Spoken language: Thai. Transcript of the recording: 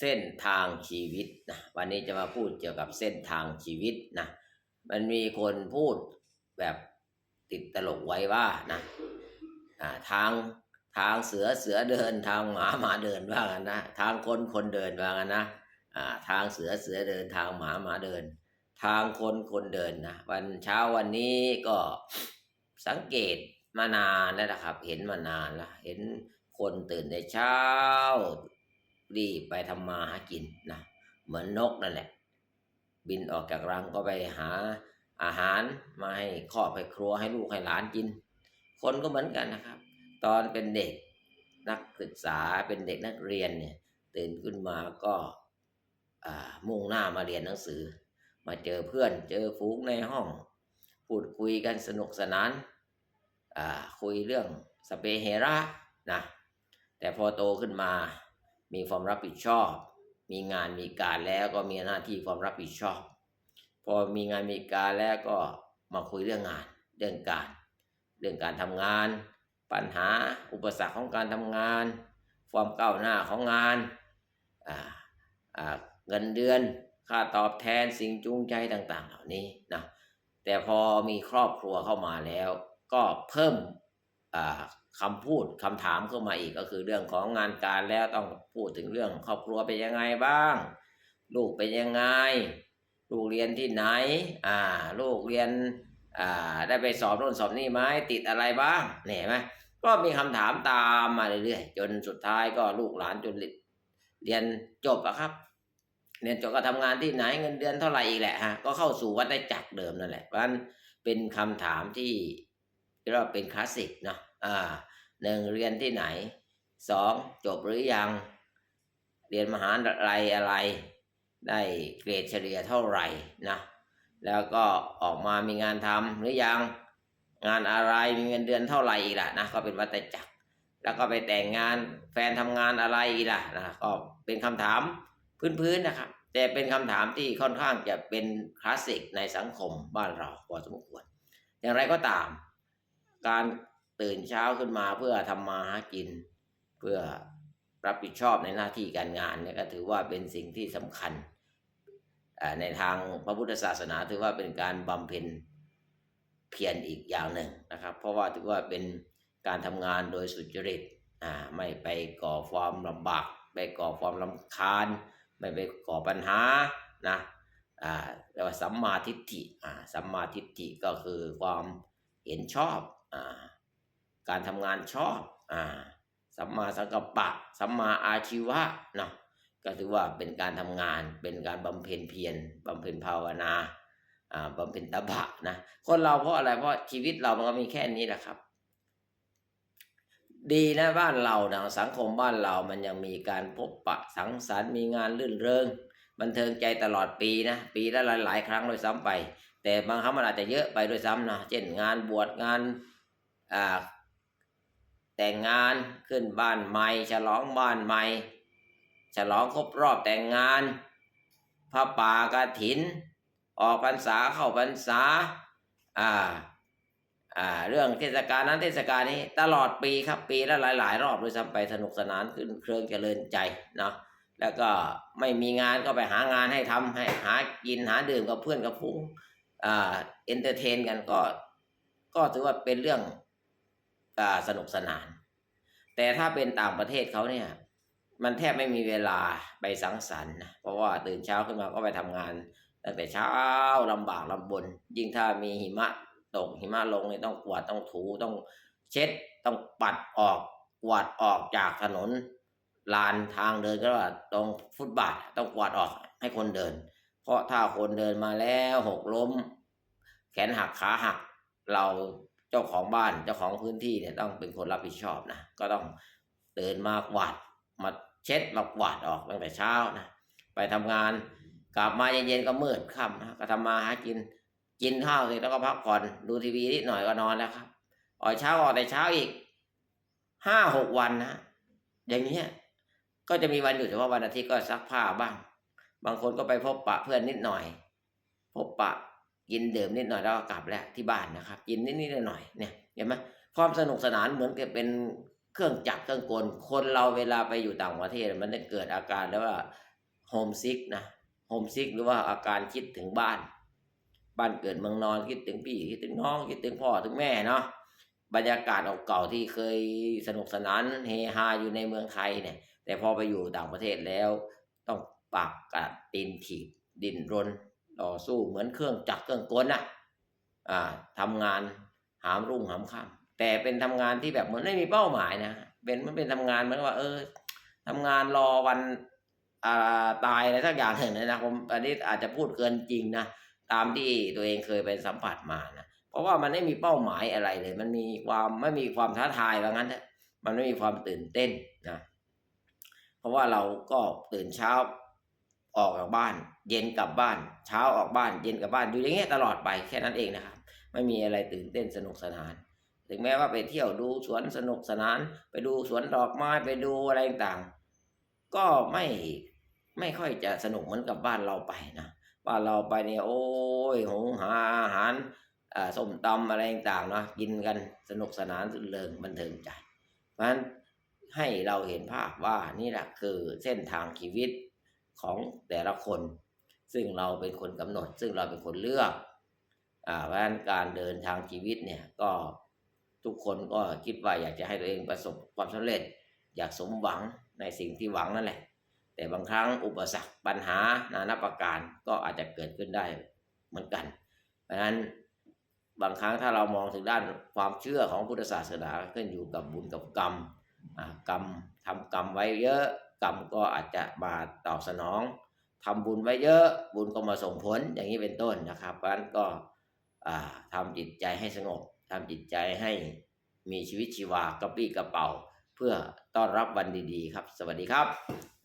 เส้นทางชีวิตนะวันนี้จะมาพูดเกี่ยวกับเส้นทางชีวิตนะมันมีคนพูดแบบติดตลกไว้ว่านะทางทางเสือเสือเดินทางหมาหมาเดินว่ากันนะทางคนคนเดินว่ากันนะทางเสือเสือเดินทางหมาหมาเดิน ทางคนคนเดินนะวันเช้าวันนี้ก็สังเกตมานานแล้วนะครับ เห็นมานานแล้วเห็นคนตื่นในเช้า รีบไปทำมาหากินนะเหมือนนกนั่นแหละ บินออกจากรังก็ไปหาอาหารมาให้ครอบให้ครัวให้ลูกให้หลานกิน คนก็เหมือนกันนะครับ ตอนเป็นเด็กนักศึกษาเป็นเด็กนักเรียนเนี่ยตื่นขึ้นมาก็มุ่งหน้ามาเรียนหนังสือ มาเจอเพื่อนเจอฝูงในห้อง พูดคุยกันสนุกสนานคุยเรื่องสเปเฮระนะแต่พอโตขึ้นมา มีความรับผิดชอบ มีงานมีการแล้วก็มีหน้าที่ความรับผิดชอบ พอมีงานมีการแล้วก็มาคุยเรื่องงาน เรื่องการ เรื่องการทำงาน ปัญหาอุปสรรคของการทำงาน ความก้าวหน้าของงานอ่าอ่าเงินเดือนค่าตอบแทนสิ่งจูงใจต่าง ๆ เหล่านี้นะแต่พอมีครอบครัวเข้ามาแล้ว ก็เพิ่ม อ่าคำพูดคำถามเข้ามาอีกก็คือเรื่องของงานการแล้วต้องพูดถึงเรื่องครอบครัวเป็นยังไงบ้าง ลูกเป็นยังไง ลูกเรียนที่ไหน อ่า ลูกเรียนอ่าได้ไปสอบโน่นสอบนี่ไหมติดอะไรบ้างเนี่ยเห็นไหมก็มีคำถามตามมาเรื่อยๆจนสุดท้ายก็ลูกหลานจนเรียนจบอะครับเรียนจบก็ทำงานที่ไหนเงินเดือนเท่าไหร่อีกแหละฮะก็เข้าสู่วัฏจักรเดิมนั่นแหละเพราะฉะนั้นเป็นคำถามที่ เรียกว่าเป็นคลาสสิกเนาะอ่าหนึ่งเรียนที่ไหนสองจบหรือยัง เรียนมหาลัยอะไร ได้เกรดเฉลี่ยเท่าไหร่นะแล้วก็ออกมามีงานทำหรือยังงานอะไรมีเงินเดือนเท่าไหร่อีกล่ะนะก็เป็นวัฏจักร แล้วก็ไปแต่งงานแฟนทำงานอะไรอีกล่ะนะก็เป็นคำถามพื้นๆนะครับแต่เป็นคำถามที่ค่อนข้างจะเป็นคลาสสิกในสังคมบ้านเราพอสมควร อย่างไรก็ตาม การตื่นเช้าขึ้นมาเพื่อทำมาหากิน เพื่อรับผิดชอบในหน้าที่การงานเนี่ยก็ถือว่าเป็นสิ่งที่สำคัญอ่าในทางพระพุทธศาสนาถือว่าเป็นการบำเพ็ญเพียรอีกอย่างหนึ่งนะครับ เพราะว่าถือว่าเป็นการทำงานโดยสุจริตอ่าไม่ไปก่อความลำบากไปก่อความลำคาญ ไม่ไปก่อปัญหานะอ่าเรียกว่าสัมมาทิฏฐิอ่าสัมมาทิฏฐิก็คือความเห็นชอบ การทำงานชอบอ่าสัมมาสังกัปปะ สัมมาอาชีวะเนาะก็ถือว่าเป็นการทำงานเป็นการบำเพ็ญเพียรบำเพ็ญภาวนาอ่าบำเพ็ญตบะนะคนเราเพราะอะไรเพราะชีวิตเรามันก็มีแค่นี้แหละครับ ดีนะบ้านเรานะสังคมบ้านเรามันยังมีการพบปะสังสรรค์มีงานลื่นเริงบันเทิงใจตลอดปีนะปีละหลายๆครั้งโดยซ้ำไป แต่บางครั้งมันอาจจะเยอะไปโดยซ้ำนะเช่นงานบวชงาน แต่งงานขึ้นบ้านใหม่ ฉลองบ้านใหม่ ฉลองครบรอบแต่งงานพระป่ากระถิน ออกพรรษาเข้าพรรษาอ่าอ่าเรื่องเทศกาลนั้นเทศกาลนี้ตลอดปีครับปีละหลาย ๆ รอบด้วยซ้ำไปสนุกสนานขึ้นเครื่องเจริญใจเนาะแล้วก็ไม่มีงานก็ไปหางานให้ทำให้หากินหาดื่มกับเพื่อนกับฟุ้งอ่าเอนเตอร์เทนกันก็ ก็ถือว่าเป็นเรื่อง สนุกสนาน แต่ถ้าเป็นต่างประเทศเขาเนี่ย มันแทบไม่มีเวลาไปสังสรรค์เพราะว่าตื่นเช้าขึ้นมาก็ไปทำงานตั้งแต่เช้าลำบากลำบน ยิ่งถ้ามีหิมะตกหิมะลงเนี่ยต้องกวาดต้องถูต้องเช็ดต้องปัดออกกวาดออกจากถนนลานทางเดินก็ว่าตรงฟุตบาทต้องกวาดออกให้คนเดิน เพราะถ้าคนเดินมาแล้วหกล้ม แขนหักขาหักเรา เจ้าของบ้านเจ้าของพื้นที่เนี่ยต้องเป็นคนรับผิดชอบนะ ก็ต้องตื่นมากวาดมาเช็ดมากวาดออกตั้งแต่เช้านะ ไปทำงานกลับมาเย็นๆก็มืดค่ำนะก็ทำมาหากินกินข้าวเสร็จแล้วก็พักผ่อนดูทีวีนิดหน่อยก็นอนแล้วครับออกเช้าออกแต่เช้าอีกห้าหกวันนะอย่างเนี้ยก็จะมีวันหยุดเฉพาะวันอาทิตย์ก็ซักผ้าบ้าง บางคนก็ไปพบปะเพื่อนนิดหน่อย พบปะ กินเดื่มนิดหน่อยแล้วกลับแล้วที่บ้านนะครับ กินนิดนิดหน่อยเนี่ยเห็นไหมความสนุกสนานเหมือนกับเป็นเครื่องจักรเครื่องกลคนเราเวลาไปอยู่ต่างประเทศ มันจะเกิดอาการแล้วว่าโฮมซิกนะโฮมซิกหรือว่าอาการคิดถึงบ้าน บ้านเกิดเมืองนอนคิดถึงพี่คิดถึงน้องคิดถึงพ่อถึงแม่เนาะบรรยากาศเก่าๆที่เคยสนุกสนานเฮฮาอยู่ในเมืองไทยเนี่ย แต่พอไปอยู่ต่างประเทศแล้ว ต้องปากกัดตีนถีบดินรน ต่อสู้เหมือนเครื่องจักรเครื่องกลน่ะอ่าทำงานหามรุ่งหามค่ำแต่เป็นทำงานที่แบบเหมือนไม่มีเป้าหมายนะเป็นมันเป็นทำงานเหมือนว่า เออทำงานรอวันอ่าตายอะไรสักอย่างหนึ่งนะผมอันนี้อาจจะพูดเกินจริงนะตามที่ตัวเองเคยไปสัมผัสมานะเพราะว่ามันไม่มีเป้าหมายอะไรเลย มันมีความไม่มีความท้าทายว่างั้นเถอะมันไม่มีความตื่นเต้นนะเพราะว่าเราก็ตื่นเช้า ออกจากบ้าน เย็นกลับบ้าน เช้าออกบ้าน เย็นกลับบ้านอยู่อย่างเงี้ยตลอดไปแค่นั้นเองนะครับ ไม่มีอะไรตื่นเต้นสนุกสนาน ถึงแม้ว่าไปเที่ยวดูสวนสนุกสนาน ไปดูสวนดอกไม้ไปดูอะไรต่างๆก็ไม่ไม่ค่อยจะสนุกเหมือนกับบ้านเราไปนะบ้านเราไปเนี่ยโอ้ยหงหาอาหารส้มตำอะไรต่างๆเนาะกินกันสนุกสนานรื่นเริงบันเทิงใจ เพราะฉะนั้นให้เราเห็นภาพว่านี่แหละคือเส้นทางชีวิต ของแต่ละคน ซึ่งเราเป็นคนกำหนด ซึ่งเราเป็นคนเลือกอ่าเพราะฉะนั้นการเดินทางชีวิตเนี่ยก็ทุกคนก็คิดว่าอยากจะให้ตัวเองประสบความสำเร็จ อยากสมหวังในสิ่งที่หวังนั่นแหละ แต่บางครั้งอุปสรรคปัญหานานาประการก็อาจจะเกิดขึ้นได้เหมือนกัน เพราะฉะนั้นบางครั้งถ้าเรามองถึงด้านความเชื่อของพุทธศาสนาขึ้นอยู่กับบุญกับกรรมอากรรมทำกรรมไว้เยอะ กรรมก็อาจจะมาตอบสนองทำบุญไว้เยอะบุญก็มาส่งผลอย่างนี้เป็นต้นนะครับเพราะนั้นก็ทำทำจิตใจให้สงบทำจิตใจให้มีชีวิตชีวากระปี้กระเป๋า เพื่อต้อนรับวันดีๆ ครับ สวัสดีครับ